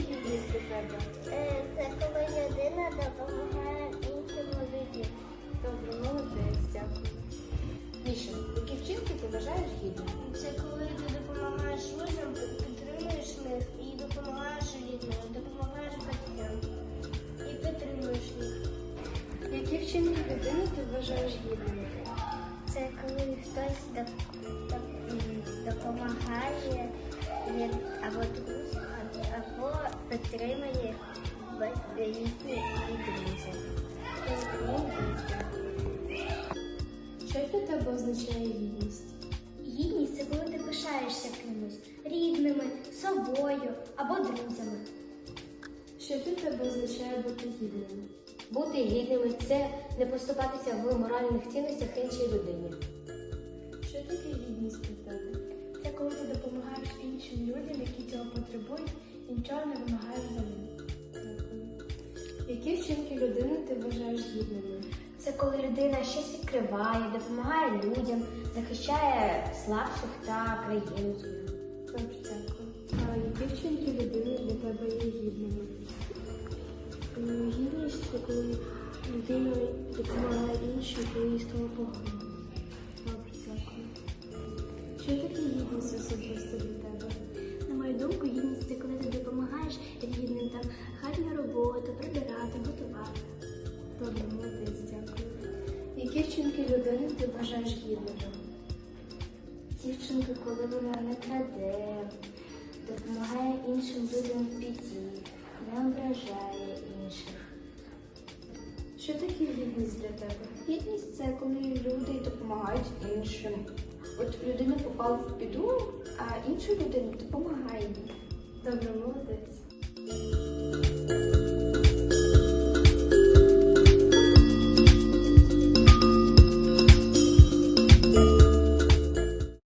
відповідь до? Е, це коли людина допомагає іншому людям. Добре, молодець, дякую. Міша, які вчинки ти вважаєш гідними? Це коли ти допомагаєш людям, підтримуєш них і допомагаєш рідним, допомагаєш батькам і підтримуєш їх. Які вчинки людини ти вважаєш гідними? Це коли хтось допомагає, або друг, або підтримує ба- їхні і друзів. Що для тебе означає гідність? Гідність це коли ти пишаєшся кимось рідними, собою або друзями. Що для тебе означає бути гідним? Бути гідними це не поступатися в моральних цінностях іншій людині. Що таке гідність для тебе? Це коли ти допомагаєш іншим людям, які цього потребують, нічого не них. Дякую. Які вчинки людини ти вважаєш гідними? Це коли людина щось відкриває, допомагає людям, захищає слабших та країну. Добре, дякую. А які вчинки людини для тебе є гідними? Гідність це коли людина допомагає іншим, коли їй стало погано. Добре, дякую. Що таке гідність особисто для тебе? Які вчинки людини ти вважаєш гідними? Дівчинка, коли вона не краде, допомагає іншим людям в біді, не ображає інших. Що таке гідність для тебе? Гідність це коли люди допомагають іншим. От людина попала в біду, а інша людина допомагає їй. Добре, молодець.